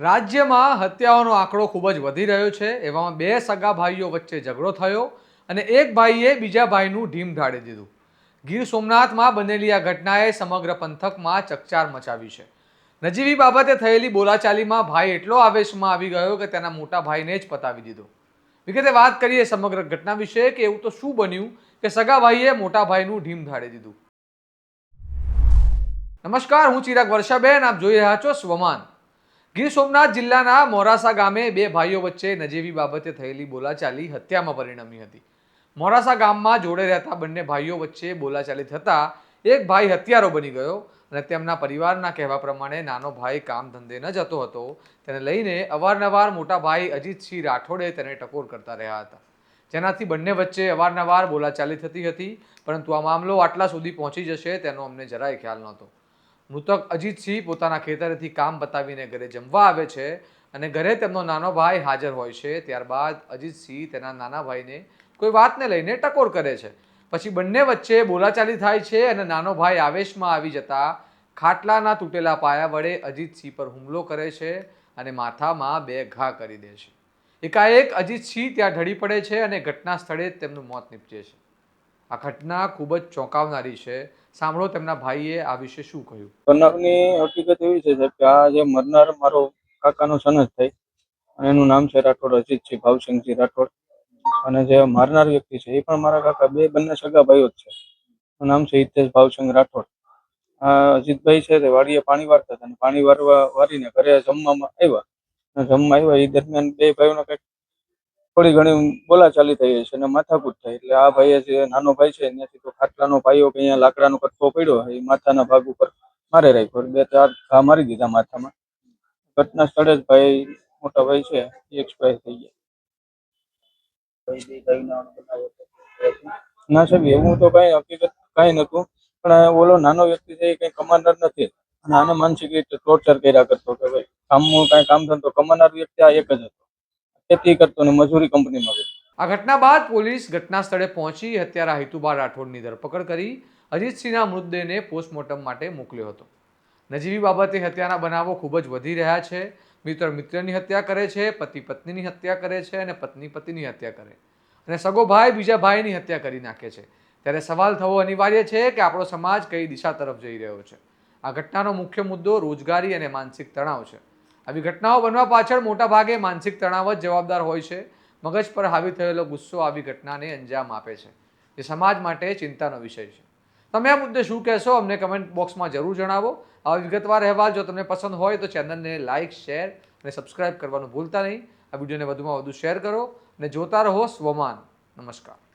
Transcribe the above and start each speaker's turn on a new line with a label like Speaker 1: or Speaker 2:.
Speaker 1: રાજ્યમાં હત્યાઓનો આંકડો ખૂબ જ વધી રહ્યો છે. એવામાં બે સગા ભાઈઓ વચ્ચે ઝઘડો થયો અને એક ભાઈએ બીજા ભાઈનું ઢીમ ઢાળી દીધું. ગીર સોમનાથમાં બનેલી આ ઘટનાએ સમગ્ર પંથકમાં ચકચાર મચાવી છે. નજીવી બાબતે થયેલી બોલાચાલીમાં ભાઈ એટલો આવેશમાં આવી ગયો કે તેના મોટા ભાઈને જ પતાવી દીધો. વિગતે વાત કરીએ સમગ્ર ઘટના વિશે કે એવું તો શું બન્યું કે સગા ભાઈએ મોટા ભાઈનું ઢીમ ઢાળી દીધું. નમસ્કાર, હું ચિરાગ વર્ષાબેન. આપ જોઈ રહ્યા છો સ્વમાન. ગીર સોમનાથ જિલ્લાના મોરાસા ગામે બે ભાઈઓ વચ્ચે નજીવી બાબતે થયેલી બોલાચાલી હત્યામાં પરિણમી હતી. મોરાસા ગામમાં જોડે રહેતા બંને ભાઈઓ વચ્ચે બોલાચાલી થતાં એક ભાઈ હત્યારો બની ગયો અને તેમના પરિવારના કહેવા પ્રમાણે નાનો ભાઈ કામ ધંધે ન જતો હતો. તેને લઈને અવારનવાર મોટા ભાઈ અજીતસિંહ રાઠોડે તેને ટકોર કરતા રહ્યા હતા. જેનાથી બંને વચ્ચે અવારનવાર બોલાચાલી થતી હતી, પરંતુ આ મામલો આટલા સુધી પહોંચી જશે તેનો અમને જરાય ખ્યાલ નહોતો. મૃતક અજીતસિંહ પોતાના ખેતરેથી કામ બતાવીને ઘરે જમવા આવે છે અને ઘરે તેમનો નાનો ભાઈ હાજર હોય છે. ત્યારબાદ અજીતસિંહ તેના નાના ભાઈને કોઈ વાતને લઈને ટકોર કરે છે. પછી બંને વચ્ચે બોલાચાલી થાય છે અને નાનો ભાઈ આવેશમાં આવી જતા ખાટલાના તૂટેલા પાયા વડે અજીતસિંહ પર હુમલો કરે છે અને માથામાં બે ઘા કરી દે છે. એકાએક અજીતસિંહ ત્યાં ઢળી પડે છે અને ઘટના સ્થળે તેમનું મોત નીપજે છે. આ ઘટના ખૂબ જ ચોંકાવનારી છે. સાંભળો તેમના ભાઈએ આ વિશે શું કહ્યું.
Speaker 2: બનાવની હકીકત એવી છે કે આ જે મરનાર મારો કાકાનો સન જ થાય અને એનું નામ છે રાઠોડ અજીતસિંહ ભાવસિંહજી રાઠોડ. અને જે મારનાર વ્યક્તિ છે એ પણ મારા કાકા બે બંને સગા ભાઈઓ જ છે. એનું નામ છે હિતેશ ભાવસિંહ રાઠોડ. આ અજીતભાઈ છે તે વાડીએ પાણી વારતા હતા અને પાણી વારવા વારીને ઘરે જમવામાં આવ્યા. જમવા આવ્યા એ દરમિયાન બે ભાઈઓને કંઈક થોડી ઘણી બોલાચાલી થઈ છે અને માથાકૂટ થઈ એટલે આ ભાઈએ જે નાનો ભાઈ છે, એનાથી તો ખાટલાનો પાયો કે અહીંયા લાકડાનો કટકો પડ્યો એ માથાના ભાગ ઉપર મારે રાખ્યો. બે ચાર ઘા મારી દીધા માથામાં. ઘટના સ્થળે જ ભાઈ મોટા ભાઈ છે, એ એક્સપાયર થઈ ગયા. ના સાહેબ, એવું તો કઈ હકીકત કઈ નતું પણ ઓલો નાનો વ્યક્તિ છે, એ કઈ કમાનાર નથી. અને આને માનસિક રીતે ટોર્ચર કર્યા કરતો કે ભાઈ, કામનું કઈ કામ ધંધો કમાનાર વ્યક્તિ આ એક જ હતો. ખેતી કરતો અને મજૂરી કંપનીમાં કરતો
Speaker 1: આ ઘટના બાદ પોલીસ ઘટના સ્થળે પહોંચી હત્યારા હિતુબા રાઠોડની ધરપકડ કરી અજીતસિંહના મૃતદેહને પોસ્ટમોર્ટમ માટે મોકલ્યો હતો. નજીવી બાબતે હત્યાના બનાવો ખૂબ જ વધી રહ્યા છે. મિત્ર મિત્રની હત્યા કરે છે, પતિ પત્નીની હત્યા કરે છે અને પત્ની પતિની હત્યા કરે. અને સગો ભાઈ બીજા ભાઈની હત્યા કરી નાખે છે. ત્યારે સવાલ થવો અનિવાર્ય છે કે આપણો સમાજ કઈ દિશા તરફ જઈ રહ્યો છે. આ ઘટનાનો મુખ્ય મુદ્દો રોજગારી અને માનસિક તણાવ છે. આવી ઘટનાઓ બનવા પાછળ મોટા ભાગે માનસિક તણાવ જ જવાબદાર હોય છે. મગજ પર હાવી થયેલો ગુસ્સો આવી ઘટનાને અંજામ આપે છે. જે સમાજ માટે ચિંતાનો વિષય છે. તમે આ મુદ્દે શું કહેશો અમને કમેન્ટ બોક્સમાં જરૂર જણાવો. આ વિગતવાર અહેવાલ જો તમને પસંદ હોય તો ચેનલને લાઇક શેર અને સબસ્ક્રાઇબ કરવાનું ભૂલતા નહીં. આ વિડીયોને વધુમાં વધુ શેર કરો અને જોતા રહો સ્વમાન. નમસ્કાર.